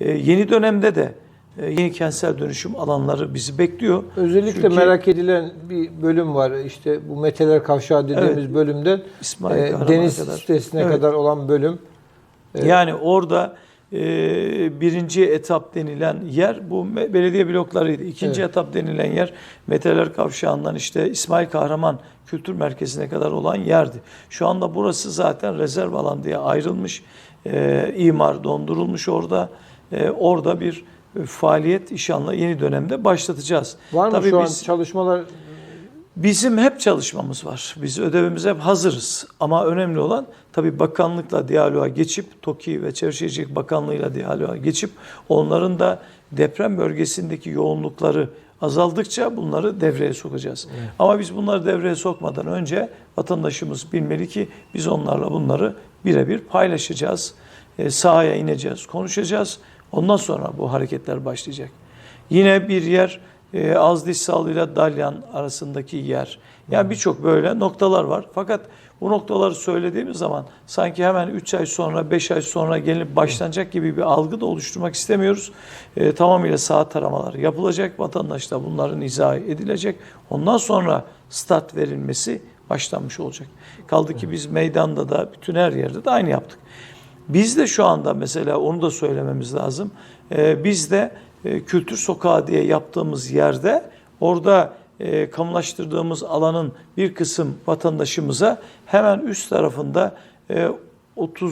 E, yeni dönemde de e, yeni kentsel dönüşüm alanları bizi bekliyor. Özellikle Çünkü merak edilen bir bölüm var. İşte bu Meteler Kavşağı dediğimiz bölümden İsmail e, deniz kadar. sitesine Evet. kadar olan bölüm. Yani orada e, birinci etap denilen yer bu belediye bloklarıydı. İkinci Evet. etap denilen yer Meteler Kavşağı'ndan işte İsmail Kahraman Kültür Merkezi'ne kadar olan yerdi. Şu anda burası zaten rezerv alan diye ayrılmış. E, imar dondurulmuş orada. E, orada bir e, faaliyet inşallah yeni dönemde başlatacağız. Var mı Tabii şu an biz- çalışmalar? Bizim hep çalışmamız var. Biz ödevimize hep hazırız. Ama önemli olan tabii bakanlıkla diyaloğa geçip, TOKİ ve Çevre Şehircilik Bakanlığı'yla diyaloğa geçip onların da deprem bölgesindeki yoğunlukları azaldıkça bunları devreye sokacağız. Ama biz bunları devreye sokmadan önce vatandaşımız bilmeli ki biz onlarla bunları birebir paylaşacağız. E, sahaya ineceğiz, konuşacağız. Ondan sonra bu hareketler başlayacak. Yine bir yer e, az diş sağlığıyla dalyan arasındaki yer. Yani birçok böyle noktalar var. Fakat bu noktaları söylediğimiz zaman sanki hemen 3 ay sonra 5 ay sonra gelinip başlanacak gibi bir algı da oluşturmak istemiyoruz. E, tamamıyla saha taramalar yapılacak. Vatandaşla bunların izah edilecek. Ondan sonra start verilmesi başlanmış olacak. Kaldı ki biz meydanda da bütün her yerde de aynı yaptık. Biz de şu anda mesela onu da söylememiz lazım. Ee, biz de e, kültür sokağı diye yaptığımız yerde orada e, kamulaştırdığımız alanın bir kısım vatandaşımıza hemen üst tarafında e, 30-40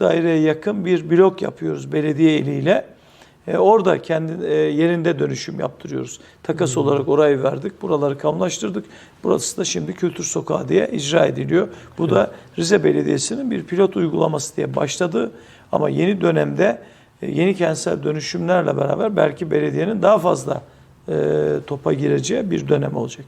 daireye yakın bir blok yapıyoruz belediye eliyle. E, orada kendi e, yerinde dönüşüm yaptırıyoruz. Takas olarak orayı verdik. Buraları kamulaştırdık. Burası da şimdi Kültür Sokağı diye icra ediliyor. Bu da Rize Belediyesi'nin bir pilot uygulaması diye başladı. Ama yeni dönemde e, yeni kentsel dönüşümlerle beraber belki belediyenin daha fazla e, topa gireceği bir dönem olacak.